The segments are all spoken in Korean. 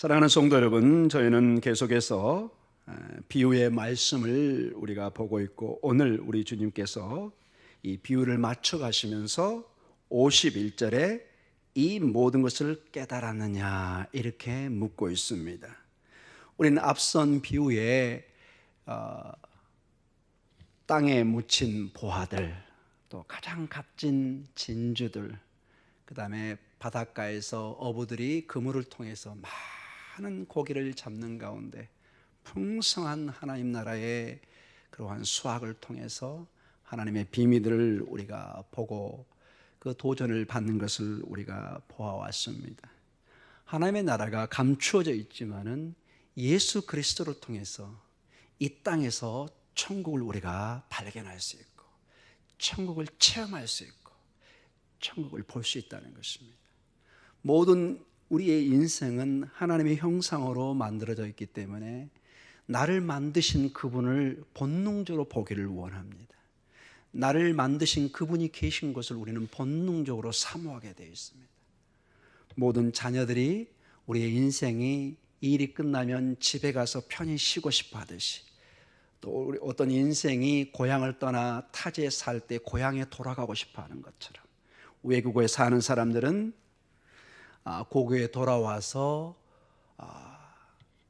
사랑하는 성도 여러분, 저희는 계속해서 에, 비유의 말씀을 우리가 보고 있고 오늘 우리 주님께서 이 비유를 맞춰 가시면서 51절에 이 모든 것을 깨달았느냐 이렇게 묻고 있습니다. 우리는 앞선 비유에 어, 땅에 묻힌 보화들, 또 가장 값진 진주들, 그 다음에 바닷가에서 어부들이 그물을 통해서 많은 고기를 잡는 가운데 풍성한 하나님 나라의 그러한 수확을 통해서 하나님의 비밀을 우리가 보고 그 도전을 받는 것을 우리가 보아왔습니다. 하나님의 나라가 감추어져 있지만은 예수 그리스도를 통해서 이 땅에서 천국을 우리가 발견할 수 있고 천국을 체험할 수 있고 천국을 볼 수 있다는 것입니다. 모든 우리의 인생은 하나님의 형상으로 만들어져 있기 때문에 나를 만드신 그분을 본능적으로 보기를 원합니다. 나를 만드신 그분이 계신 것을 우리는 본능적으로 사모하게 되어 있습니다. 모든 자녀들이 우리의 인생이 일이 끝나면 집에 가서 편히 쉬고 싶어 하듯이 또 어떤 인생이 고향을 떠나 타지에 살 때 고향에 돌아가고 싶어 하는 것처럼 외국에 사는 사람들은 아, 고국에 돌아와서 아,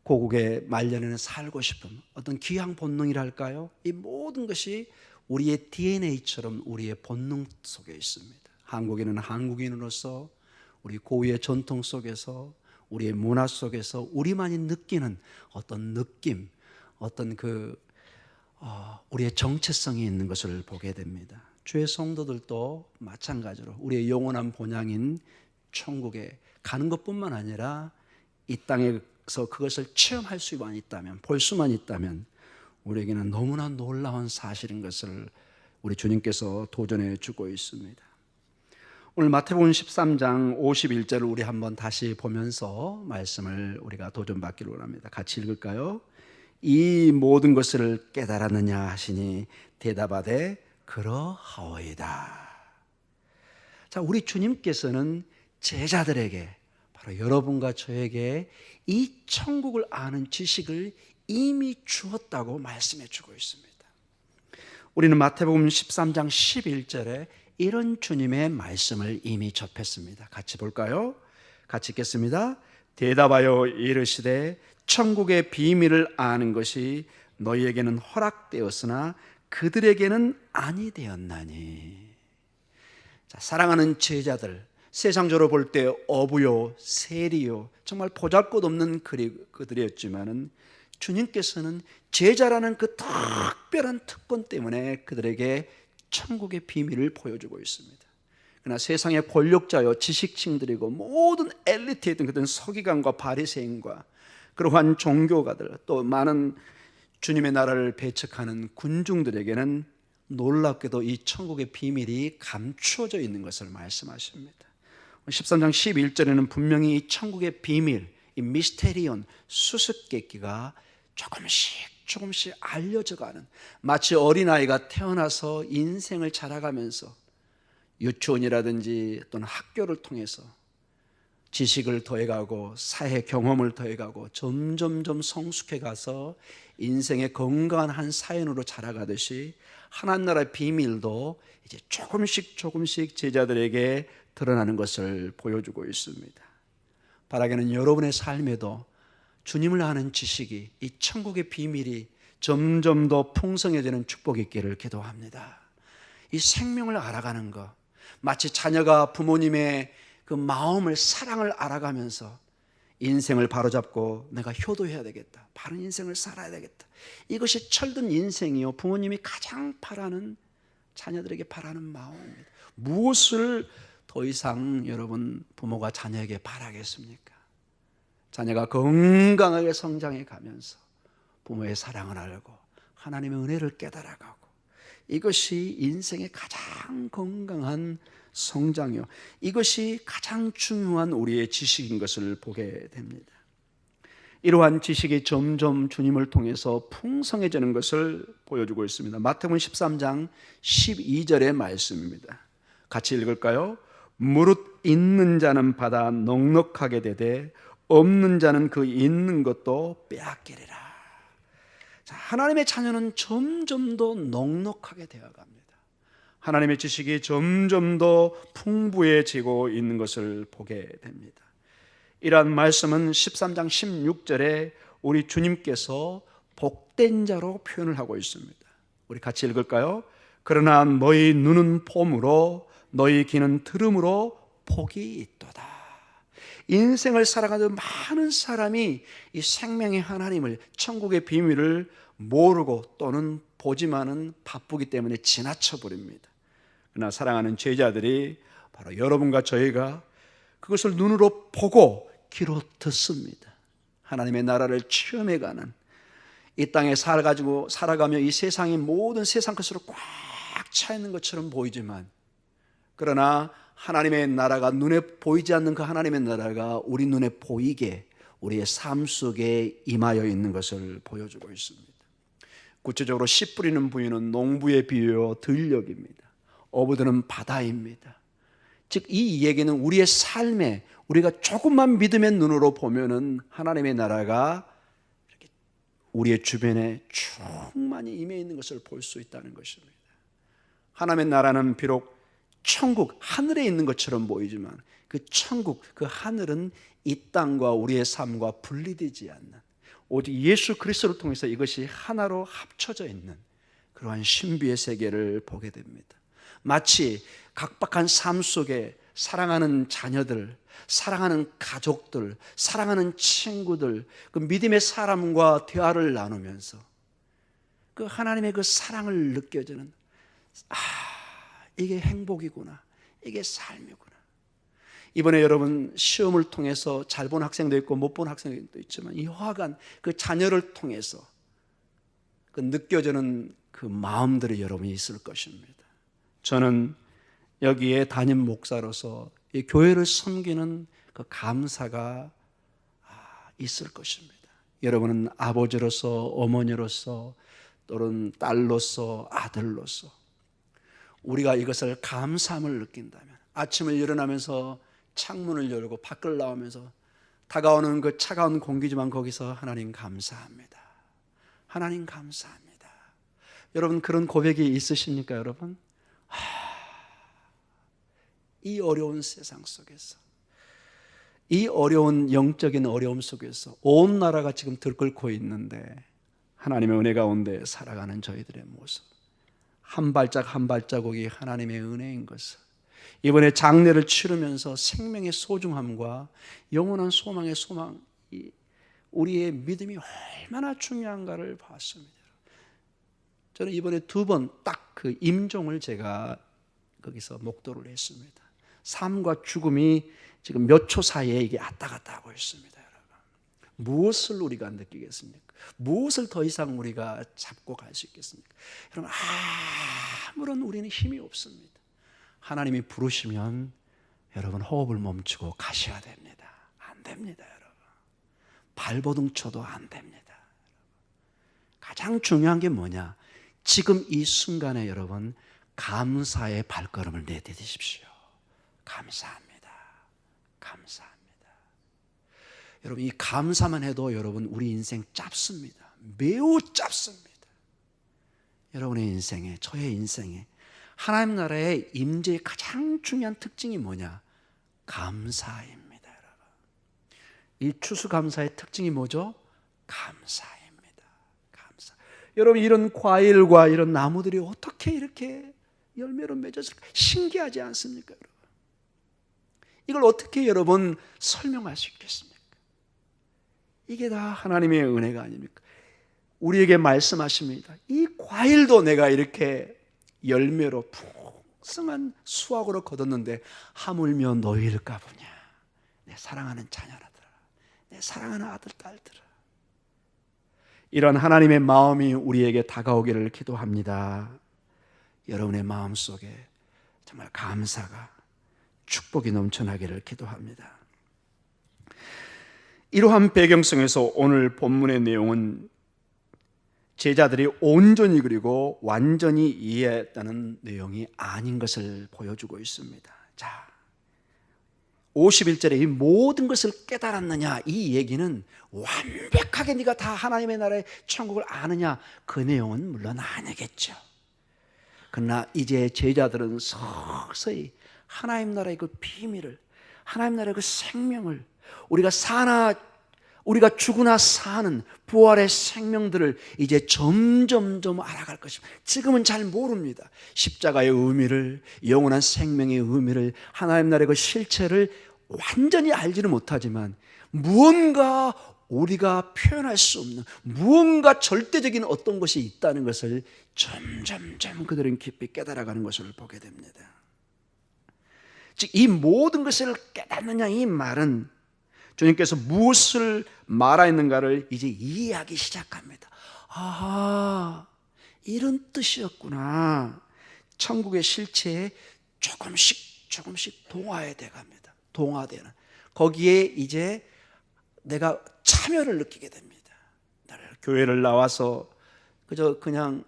고국의 말년에는 살고 싶은 어떤 귀향 본능이랄까요? 이 모든 것이 우리의 DNA처럼 우리의 본능 속에 있습니다. 한국인은 한국인으로서 우리 고유의 전통 속에서 우리의 문화 속에서 우리만이 느끼는 어떤 느낌, 어떤 그 어, 우리의 정체성이 있는 것을 보게 됩니다. 주의 성도들도 마찬가지로 우리의 영원한 본향인 천국에 가는 것뿐만 아니라 이 땅에서 그것을 체험할 수만 있다면, 볼 수만 있다면 우리에게는 너무나 놀라운 사실인 것을 우리 주님께서 도전해 주고 있습니다. 오늘 마태복음 13장 51절을 우리 한번 다시 보면서 말씀을 우리가 도전받기를 원합니다. 같이 읽을까요? 이 모든 것을 깨달았느냐 하시니 대답하되 그러하오이다. 자, 우리 주님께서는 제자들에게 바로 여러분과 저에게 이 천국을 아는 지식을 이미 주었다고 말씀해 주고 있습니다. 우리는 마태복음 13장 11절에 이런 주님의 말씀을 이미 접했습니다. 같이 볼까요? 같이 읽겠습니다. 대답하여 이르시되 천국의 비밀을 아는 것이 너희에게는 허락되었으나 그들에게는 아니 되었나니. 자, 사랑하는 제자들, 세상적으로 볼 때 어부요, 세리요, 정말 보잘것없는 그들이었지만은 주님께서는 제자라는 그 특별한 특권 때문에 그들에게 천국의 비밀을 보여주고 있습니다. 그러나 세상의 권력자요, 지식층들이고 모든 엘리트에 있던 그들 서기관과 바리새인과 그러한 종교가들 또 많은 주님의 나라를 배척하는 군중들에게는 놀랍게도 이 천국의 비밀이 감추어져 있는 것을 말씀하십니다. 13장 11절에는 분명히 이 천국의 비밀, 이 미스테리온 수수께끼가 조금씩 조금씩 알려져 가는 마치 어린아이가 태어나서 인생을 자라가면서 유치원이라든지 또는 학교를 통해서 지식을 더해가고 사회 경험을 더해가고 점점점 성숙해 가서 인생의 건강한 한 사연으로 자라가듯이 하나님 나라의 비밀도 이제 조금씩 조금씩 제자들에게 드러나는 것을 보여주고 있습니다. 바라기는 여러분의 삶에도 주님을 아는 지식이 이 천국의 비밀이 점점 더 풍성해지는 축복이 있기를 기도합니다. 이 생명을 알아가는 것, 마치 자녀가 부모님의 그 마음을 사랑을 알아가면서 인생을 바로잡고 내가 효도해야 되겠다. 바른 인생을 살아야 되겠다. 이것이 철든 인생이요. 부모님이 가장 바라는 자녀들에게 바라는 마음입니다. 무엇을 더 이상 여러분 부모가 자녀에게 바라겠습니까? 자녀가 건강하게 성장해 가면서 부모의 사랑을 알고 하나님의 은혜를 깨달아가고 이것이 인생의 가장 건강한 성장이요. 이것이 가장 중요한 우리의 지식인 것을 보게 됩니다. 이러한 지식이 점점 주님을 통해서 풍성해지는 것을 보여주고 있습니다. 마태복음 13장 12절의 말씀입니다. 같이 읽을까요? 무릇 있는 자는 받아 넉넉하게 되되 없는 자는 그 있는 것도 빼앗기리라. 자, 하나님의 자녀는 점점 더 넉넉하게 되어갑니다. 하나님의 지식이 점점 더 풍부해지고 있는 것을 보게 됩니다. 이러한 말씀은 13장 16절에 우리 주님께서 복된 자로 표현을 하고 있습니다. 우리 같이 읽을까요? 그러나 너희 눈은 봄으로 너희 귀는 들음으로 복이 있도다. 인생을 살아가는 많은 사람이 이 생명의 하나님을 천국의 비밀을 모르고 또는 보지만은 바쁘기 때문에 지나쳐 버립니다. 그러나 사랑하는 제자들이 바로 여러분과 저희가 그것을 눈으로 보고 귀로 듣습니다. 하나님의 나라를 체험해 가는 이 땅에 살아가지고 살아가며 이 세상의 모든 세상 것으로 꽉 차 있는 것처럼 보이지만 그러나 하나님의 나라가 눈에 보이지 않는 그 하나님의 나라가 우리 눈에 보이게 우리의 삶 속에 임하여 있는 것을 보여주고 있습니다. 구체적으로 씨 뿌리는 부위는 농부의 비유요 들녘입니다. 어부들은 바다입니다. 즉 이 얘기는 우리의 삶에 우리가 조금만 믿음의 눈으로 보면은 하나님의 나라가 이렇게 우리의 주변에 충만히 임해 있는 것을 볼 수 있다는 것입니다. 하나님의 나라는 비록 천국 하늘에 있는 것처럼 보이지만 그 천국 그 하늘은 이 땅과 우리의 삶과 분리되지 않는 오직 예수 그리스도를 통해서 이것이 하나로 합쳐져 있는 그러한 신비의 세계를 보게 됩니다. 마치 각박한 삶 속에 사랑하는 자녀들, 사랑하는 가족들, 사랑하는 친구들, 그 믿음의 사람과 대화를 나누면서 그 하나님의 그 사랑을 느껴지는 아, 이게 행복이구나. 이게 삶이구나. 이번에 여러분 시험을 통해서 잘 본 학생도 있고 못 본 학생도 있지만 이 화관 그 자녀를 통해서 그 느껴지는 그 마음들이 여러분이 있을 것입니다. 저는 여기에 담임 목사로서 이 교회를 섬기는 그 감사가 아, 있을 것입니다. 여러분은 아버지로서 어머니로서 또는 딸로서 아들로서 우리가 이것을 감사함을 느낀다면 아침을 일어나면서 창문을 열고 밖을 나오면서 다가오는 그 차가운 공기지만 거기서 하나님 감사합니다. 하나님 감사합니다. 여러분 그런 고백이 있으십니까, 여러분? 이 어려운 세상 속에서 이 어려운 영적인 어려움 속에서 온 나라가 지금 들끓고 있는데 하나님의 은혜 가운데 살아가는 저희들의 모습 한 발짝 한 발자국이 하나님의 은혜인 것을 이번에 장례를 치르면서 생명의 소중함과 영원한 소망의 소망 우리의 믿음이 얼마나 중요한가를 봤습니다. 저는 이번에 두 번 딱 그 임종을 제가 거기서 목도를 했습니다. 삶과 죽음이 지금 몇 초 사이에 이게 왔다 갔다 하고 있습니다. 무엇을 우리가 느끼겠습니까? 무엇을 더 이상 우리가 잡고 갈 수 있겠습니까? 여러분, 아무런 우리는 힘이 없습니다. 하나님이 부르시면 여러분 호흡을 멈추고 가셔야 됩니다. 안 됩니다, 여러분. 발버둥 쳐도 안 됩니다. 가장 중요한 게 뭐냐? 지금 이 순간에 여러분 감사의 발걸음을 내디디십시오. 감사합니다. 감사합니다. 여러분 이 감사만 해도 여러분 우리 인생 짧습니다. 매우 짧습니다. 여러분의 인생에 저의 인생에 하나님 나라의 임재의 가장 중요한 특징이 뭐냐? 감사입니다, 여러분. 이 추수 감사의 특징이 뭐죠? 감사입니다. 여러분 이런 과일과 이런 나무들이 어떻게 이렇게 열매로 맺어질까? 신기하지 않습니까, 여러분? 이걸 어떻게 여러분 설명할 수 있겠습니까? 이게 다 하나님의 은혜가 아닙니까? 우리에게 말씀하십니다. 이 과일도 내가 이렇게 열매로 풍성한 수확으로 거뒀는데 하물며 너희를 까보냐? 내 사랑하는 자녀라들아, 내 사랑하는 아들 딸들아. 이런 하나님의 마음이 우리에게 다가오기를 기도합니다. 여러분의 마음 속에 정말 감사가 축복이 넘쳐나기를 기도합니다. 이러한 배경 속에서 오늘 본문의 내용은 제자들이 온전히 그리고 완전히 이해했다는 내용이 아닌 것을 보여주고 있습니다. 자, 51절에 이 모든 것을 깨달았느냐 이 얘기는 완벽하게 네가 다 하나님의 나라의 천국을 아느냐 그 내용은 물론 아니겠죠. 그러나 이제 제자들은 서서히 하나님 나라의 그 비밀을 하나님 나라의 그 생명을 우리가 사나 우리가 죽으나 사는 부활의 생명들을 이제 점점점 알아갈 것입니다. 지금은 잘 모릅니다. 십자가의 의미를, 영원한 생명의 의미를, 하나님 나라의 그 실체를 완전히 알지는 못하지만 무언가 우리가 표현할 수 없는 무언가 절대적인 어떤 것이 있다는 것을 점점점 그들은 깊이 깨달아가는 것을 보게 됩니다. 즉, 이 모든 것을 깨닫느냐 이 말은 주님께서 무엇을 말하였는가를 이제 이해하기 시작합니다. 아, 이런 뜻이었구나. 천국의 실체에 조금씩 조금씩 동화해 돼 갑니다. 동화되는. 거기에 이제 내가 참여를 느끼게 됩니다. 교회를 나와서 그저 그냥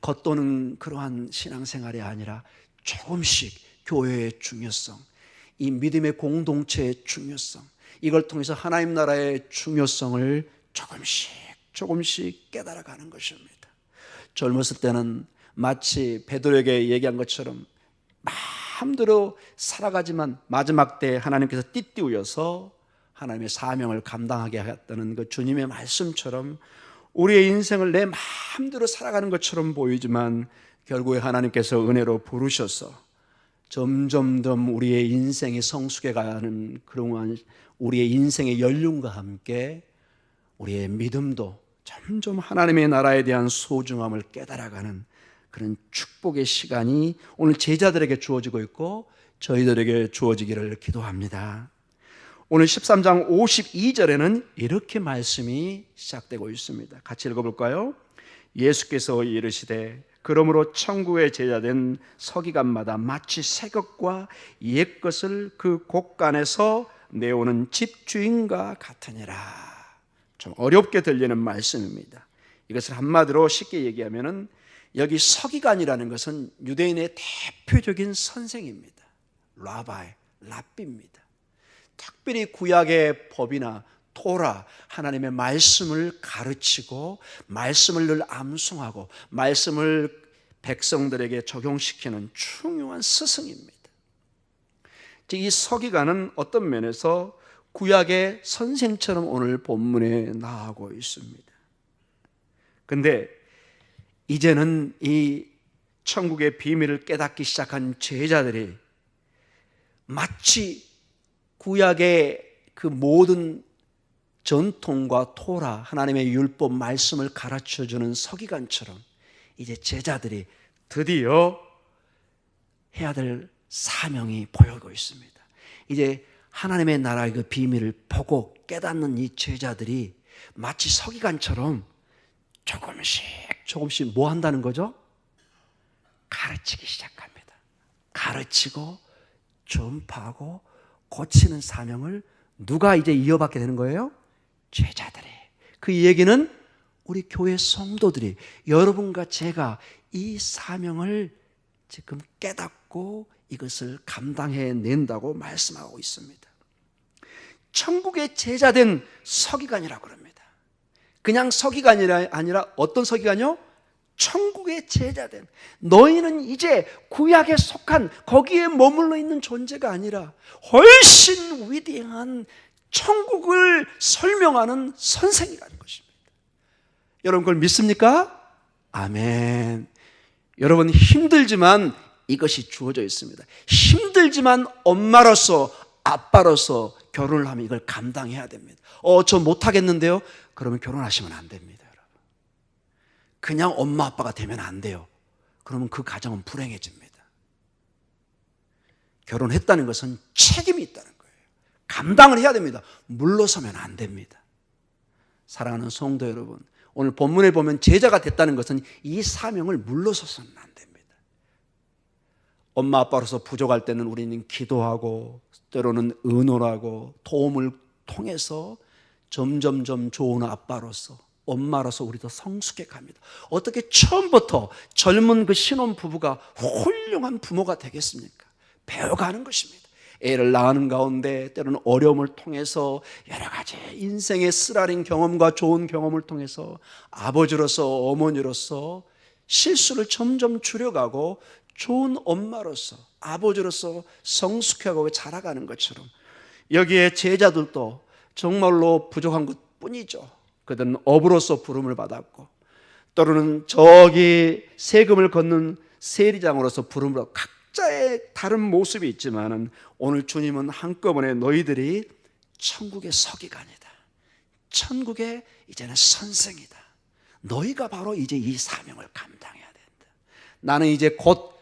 겉도는 그러한 신앙생활이 아니라 조금씩 교회의 중요성, 이 믿음의 공동체의 중요성, 이걸 통해서 하나님 나라의 중요성을 조금씩 조금씩 깨달아가는 것입니다. 젊었을 때는 마치 베드로에게 얘기한 것처럼 마음대로 살아가지만 마지막 때 하나님께서 띠띠우여서 하나님의 사명을 감당하게 하였다는 그 주님의 말씀처럼 우리의 인생을 내 마음대로 살아가는 것처럼 보이지만 결국에 하나님께서 은혜로 부르셔서 점점점 우리의 인생이 성숙해 가는 그러한 우리의 인생의 연륜과 함께 우리의 믿음도 점점 하나님의 나라에 대한 소중함을 깨달아가는 그런 축복의 시간이 오늘 제자들에게 주어지고 있고 저희들에게 주어지기를 기도합니다. 오늘 13장 52절에는 이렇게 말씀이 시작되고 있습니다. 같이 읽어볼까요? 예수께서 이르시되 그러므로 천국의 제자된 서기관마다 마치 새 것과 옛 것을 그 곳간에서 내오는 집주인과 같으니라. 좀 어렵게 들리는 말씀입니다. 이것을 한마디로 쉽게 얘기하면은 여기 서기관이라는 것은 유대인의 대표적인 선생입니다. 라바이, 랍비입니다. 특별히 구약의 법이나 토라 하나님의 말씀을 가르치고 말씀을 늘 암송하고 말씀을 백성들에게 적용시키는 중요한 스승입니다. 이 서기관은 어떤 면에서 구약의 선생처럼 오늘 본문에 나오고 있습니다. 근데 이제는 이 천국의 비밀을 깨닫기 시작한 제자들이 마치 구약의 그 모든 전통과 토라 하나님의 율법 말씀을 가르쳐 주는 서기관처럼 이제 제자들이 드디어 해야 될 사명이 보이고 있습니다. 이제 하나님의 나라의 그 비밀을 보고 깨닫는 이 제자들이 마치 서기관처럼 조금씩 조금씩 뭐 한다는 거죠? 가르치기 시작합니다. 가르치고 전파하고 고치는 사명을 누가 이제 이어받게 되는 거예요? 제자들이. 그 얘기는 우리 교회 성도들이 여러분과 제가 이 사명을 지금 깨닫고 이것을 감당해 낸다고 말씀하고 있습니다. 천국의 제자된 서기관이라고 그럽니다. 그냥 서기관이 아니라 어떤 서기관이요? 천국의 제자된 너희는 이제 구약에 속한 거기에 머물러 있는 존재가 아니라 훨씬 위대한 천국을 설명하는 선생이라는 것입니다. 여러분 그걸 믿습니까? 아멘. 여러분 힘들지만 이것이 주어져 있습니다. 힘들지만 엄마로서 아빠로서 결혼을 하면 이걸 감당해야 됩니다. 어, 저 못하겠는데요? 그러면 결혼하시면 안 됩니다, 여러분. 그냥 엄마 아빠가 되면 안 돼요. 그러면 그 가정은 불행해집니다. 결혼했다는 것은 책임이 거예요. 감당을 해야 됩니다. 물러서면 안 됩니다. 사랑하는 성도 여러분, 오늘 본문에 보면 제자가 됐다는 것은 이 사명을 물러서서는 안 됩니다. 엄마 아빠로서 부족할 때는 우리는 기도하고 때로는 의논하고 도움을 통해서 점점점 좋은 아빠로서 엄마로서 우리도 성숙해 갑니다. 어떻게 처음부터 젊은 그 신혼 부부가 훌륭한 부모가 되겠습니까? 배워가는 것입니다. 애를 낳는 가운데 때로는 어려움을 통해서 여러 가지 인생의 쓰라린 경험과 좋은 경험을 통해서 아버지로서 어머니로서 실수를 점점 줄여가고 좋은 엄마로서 아버지로서 성숙해가고 자라가는 것처럼 여기에 제자들도 정말로 부족한 것 뿐이죠. 그들은 어부로서 부름을 받았고 또는 저기 세금을 걷는 세리장으로서 부름을 받고 각자의 다른 모습이 있지만은 오늘 주님은 한꺼번에 너희들이 천국의 서기관이다. 천국의 이제는 선생이다. 너희가 바로 이제 이 사명을 감당해야 된다. 나는 이제 곧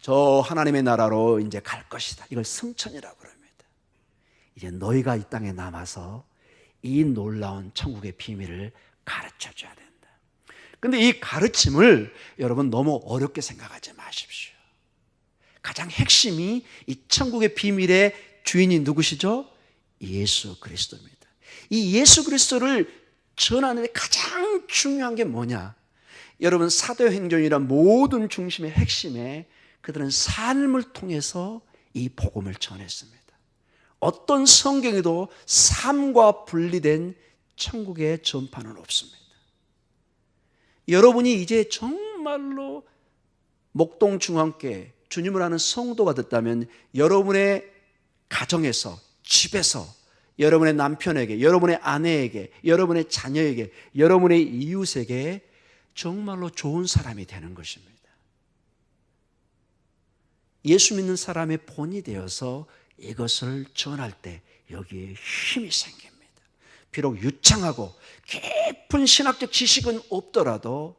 저 하나님의 나라로 이제 갈 것이다. 이걸 승천이라고 그럽니다. 이제 너희가 이 땅에 남아서 이 놀라운 천국의 비밀을 가르쳐 줘야 된다. 근데 이 가르침을 여러분 너무 어렵게 생각하지 마십시오. 가장 핵심이 이 천국의 비밀의 주인이 누구시죠? 예수 그리스도입니다. 이 예수 그리스도를 전하는 데 가장 중요한 게 뭐냐? 여러분 사도행전이란 모든 중심의 핵심에 그들은 삶을 통해서 이 복음을 전했습니다. 어떤 성경에도 삶과 분리된 천국의 전파는 없습니다. 여러분이 이제 정말로 목동 중앙교회 주님을 아는 성도가 됐다면 여러분의 가정에서 집에서 여러분의 남편에게 여러분의 아내에게 여러분의 자녀에게 여러분의 이웃에게 정말로 좋은 사람이 되는 것입니다. 예수 믿는 사람의 본이 되어서 이것을 전할 때 여기에 힘이 생깁니다. 비록 유창하고 깊은 신학적 지식은 없더라도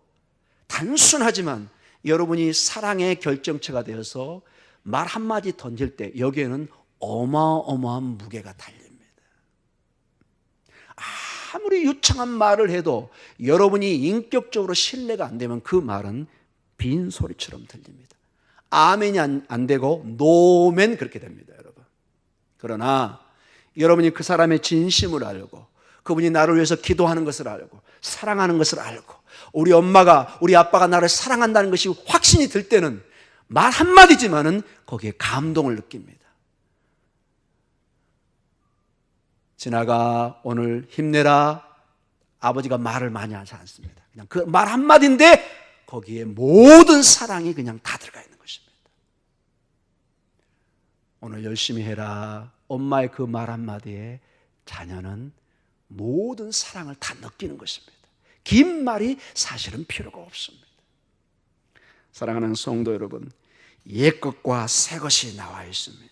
단순하지만 여러분이 사랑의 결정체가 되어서 말 한마디 던질 때 여기에는 어마어마한 무게가 달립니다. 아무리 유창한 말을 해도 여러분이 인격적으로 신뢰가 안 되면 그 말은 빈 소리처럼 들립니다. 아멘이 안, 안 되고 노멘 그렇게 됩니다, 여러분. 그러나 여러분이 그 사람의 진심을 알고 그분이 나를 위해서 기도하는 것을 알고 사랑하는 것을 알고 우리 엄마가 우리 아빠가 나를 사랑한다는 것이 확신이 들 때는 말 한마디지만은 거기에 감동을 느낍니다. 지나가 오늘 힘내라 아버지가 말을 많이 하지 않습니다. 그냥 그 말 한마디인데 거기에 모든 사랑이 그냥 다 들어가 있는 것입니다. 오늘 열심히 해라. 엄마의 그 말 한마디에 자녀는 모든 사랑을 다 느끼는 것입니다. 긴 말이 사실은 필요가 없습니다. 사랑하는 성도 여러분, 옛 것과 새 것이 나와 있습니다.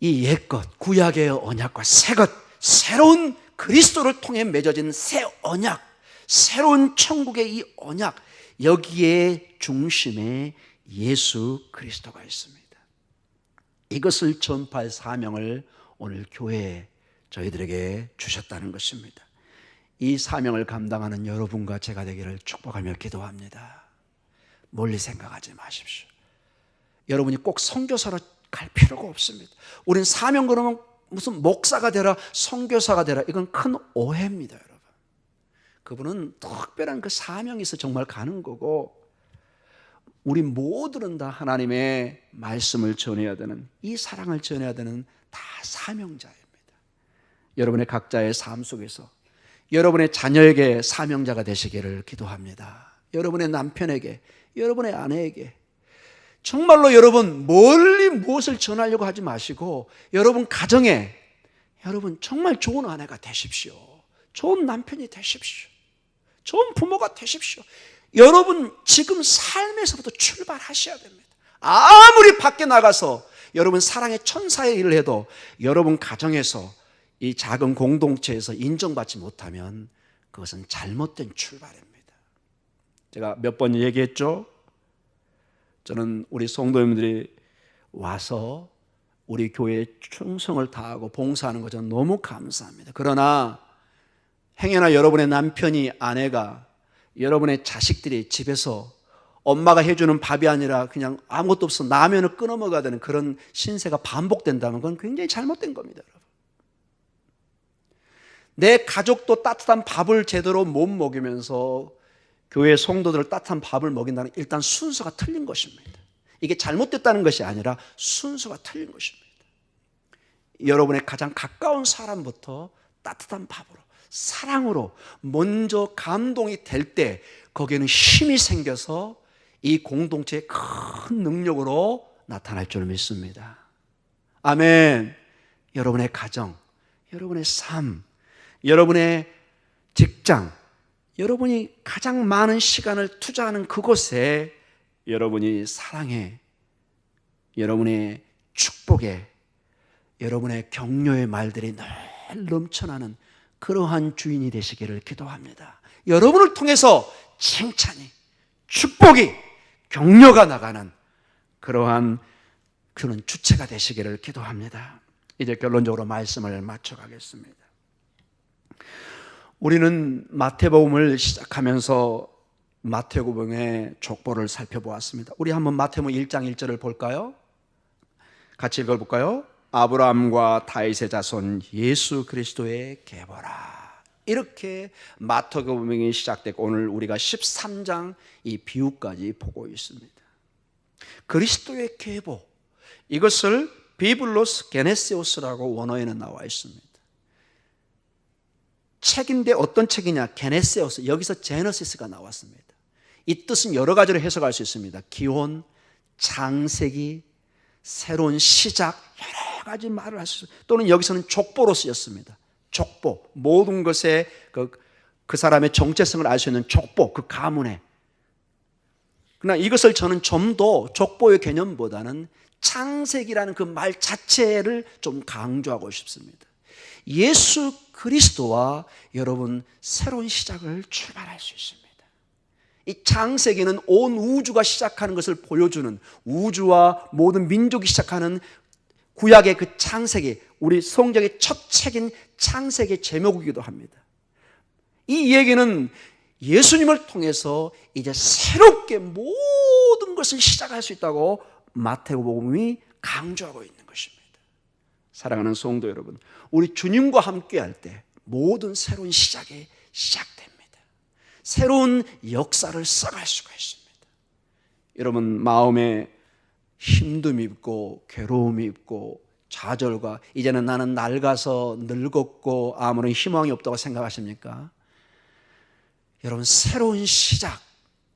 이 옛 것, 구약의 언약과 새 것, 새로운 그리스도를 통해 맺어진 새 언약, 새로운 천국의 이 언약, 여기에 중심에 예수 그리스도가 있습니다. 이것을 전파할 사명을 오늘 교회에 저희들에게 주셨다는 것입니다. 이 사명을 감당하는 여러분과 제가 되기를 축복하며 기도합니다. 멀리 생각하지 마십시오. 여러분이 꼭 선교사로 갈 필요가 없습니다. 우리는 사명 그러면 무슨 목사가 되라, 선교사가 되라 이건 큰 오해입니다, 여러분. 그분은 특별한 그 사명이 있어 정말 가는 거고 우리 모두는 다 하나님의 말씀을 전해야 되는 이 사랑을 전해야 되는 다 사명자입니다. 여러분의 각자의 삶 속에서 여러분의 자녀에게 사명자가 되시기를 기도합니다. 여러분의 남편에게, 여러분의 아내에게 정말로 여러분 멀리 무엇을 전하려고 하지 마시고 여러분 가정에 여러분 정말 좋은 아내가 되십시오. 좋은 남편이 되십시오. 좋은 부모가 되십시오. 여러분 지금 삶에서부터 출발하셔야 됩니다. 아무리 밖에 나가서 여러분 사랑의 천사의 일을 해도 여러분 가정에서 이 작은 공동체에서 인정받지 못하면 그것은 잘못된 출발입니다. 제가 몇 번 얘기했죠? 저는 우리 성도님들이 와서 우리 교회에 충성을 다하고 봉사하는 것 저는 너무 감사합니다. 그러나 행여나 여러분의 남편이 아내가 여러분의 자식들이 집에서 엄마가 해주는 밥이 아니라 그냥 아무것도 없어 라면을 끊어 먹어야 되는 그런 신세가 반복된다면 그건 굉장히 잘못된 겁니다. 내 가족도 따뜻한 밥을 제대로 못 먹이면서 교회 성도들을 따뜻한 밥을 먹인다는 일단 순서가 틀린 것입니다. 이게 잘못됐다는 것이 아니라 순서가 틀린 것입니다. 여러분의 가장 가까운 사람부터 따뜻한 밥으로, 사랑으로 먼저 감동이 될 때 거기에는 힘이 생겨서 이 공동체의 큰 능력으로 나타날 줄 믿습니다. 아멘. 여러분의 가정, 여러분의 삶, 여러분의 직장, 여러분이 가장 많은 시간을 투자하는 그곳에 여러분이 사랑에, 여러분의 축복에, 여러분의 격려의 말들이 늘 넘쳐나는 그러한 주인이 되시기를 기도합니다. 여러분을 통해서 칭찬이, 축복이, 격려가 나가는 그러한 그런 주체가 되시기를 기도합니다. 이제 결론적으로 말씀을 맞춰가겠습니다. 우리는 마태복음을 시작하면서 마태복음의 족보를 살펴보았습니다. 우리 한번 마태복음 1장 1절을 볼까요? 같이 읽어 볼까요? 아브라함과 다윗의 자손 예수 그리스도의 계보라. 이렇게 마태복음이 시작됐고 오늘 우리가 13장 이 비유까지 보고 있습니다. 그리스도의 계보 이것을 비블로스 게네세오스라고 원어에는 나와 있습니다. 책인데 어떤 책이냐? 게네세오스. 여기서 제너시스가 나왔습니다. 이 뜻은 여러 가지로 해석할 수 있습니다. 기원, 장세기, 새로운 시작, 여러 가지 말을 할 수 있습니다. 또는 여기서는 족보로 쓰였습니다. 족보. 모든 것에 그, 그 사람의 정체성을 알 수 있는 족보, 그 가문에. 그러나 이것을 저는 좀 더 족보의 개념보다는 창세기라는 그 말 자체를 좀 강조하고 싶습니다. 예수 그리스도와 여러분 새로운 시작을 출발할 수 있습니다. 이 창세기는 온 우주가 시작하는 것을 보여주는 우주와 모든 민족이 시작하는 구약의 그 창세기, 우리 성경의 첫 책인 창세기 제목이기도 합니다. 이 얘기는 예수님을 통해서 이제 새롭게 모든 것을 시작할 수 있다고 마태복음이 강조하고 있는 것입니다. 사랑하는 성도 여러분, 우리 주님과 함께 할 때 모든 새로운 시작이 시작됩니다. 새로운 역사를 써갈 수가 있습니다. 여러분 마음에 힘듦이 있고 괴로움이 있고 좌절과 이제는 나는 낡아서 늙었고 아무런 희망이 없다고 생각하십니까? 여러분 새로운 시작,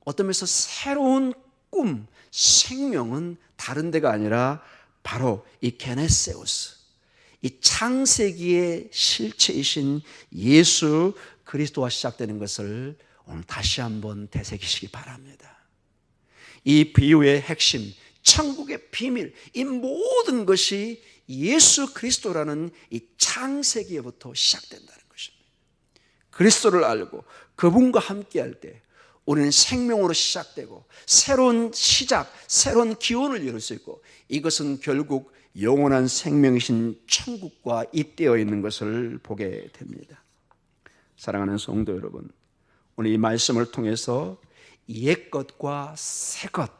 어떤 면에서 새로운 꿈, 생명은 다른 데가 아니라 바로 이 게네세우스, 이 창세기의 실체이신 예수 그리스도와 시작되는 것을 오늘 다시 한번 되새기시기 바랍니다. 이 비유의 핵심, 천국의 비밀, 이 모든 것이 예수 그리스도라는 이 창세기에부터 시작된다는 것입니다. 그리스도를 알고 그분과 함께 할 때 우리는 생명으로 시작되고 새로운 시작, 새로운 기원을 이룰 수 있고 이것은 결국 영원한 생명이신 천국과 잇대어 있는 것을 보게 됩니다. 사랑하는 성도 여러분, 오늘 이 말씀을 통해서 옛 것과 새 것,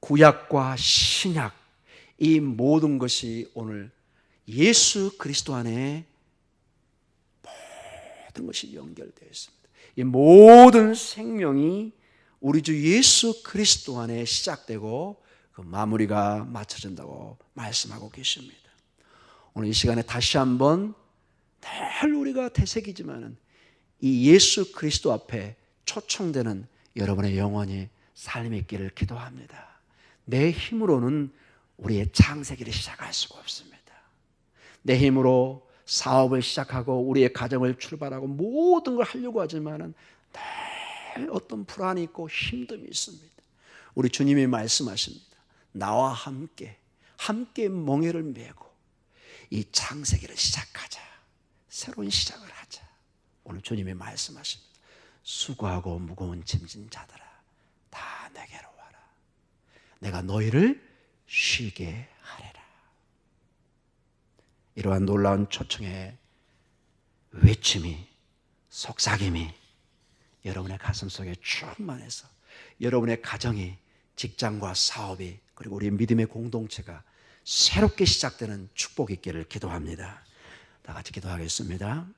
구약과 신약, 이 모든 것이 오늘 예수 그리스도 안에 모든 것이 연결되어 있습니다. 이 모든 생명이 우리 주 예수 그리스도 안에 시작되고 그 마무리가 맞춰진다고 말씀하고 계십니다. 오늘 이 시간에 다시 한번 늘 우리가 되새기지만은 이 예수 그리스도 앞에 초청되는 여러분의 영혼이 삶이 있기를 기도합니다. 내 힘으로는 우리의 창세기를 시작할 수가 없습니다. 내 힘으로 사업을 시작하고 우리의 가정을 출발하고 모든 걸 하려고 하지만은 늘 어떤 불안이 있고 힘듦이 있습니다. 우리 주님이 말씀하십니다. 나와 함께 함께 멍에를 메고 이 창세기를 시작하자. 새로운 시작을 하자. 오늘 주님이 말씀하십니다. 수고하고 무거운 짐진 자들아 다 내게로 와라. 내가 너희를 쉬게 하리라. 이러한 놀라운 초청의 외침이 속삭임이 여러분의 가슴 속에 충만해서 여러분의 가정이 직장과 사업이 그리고 우리 믿음의 공동체가 새롭게 시작되는 축복이 있기를 기도합니다. 다 같이 기도하겠습니다.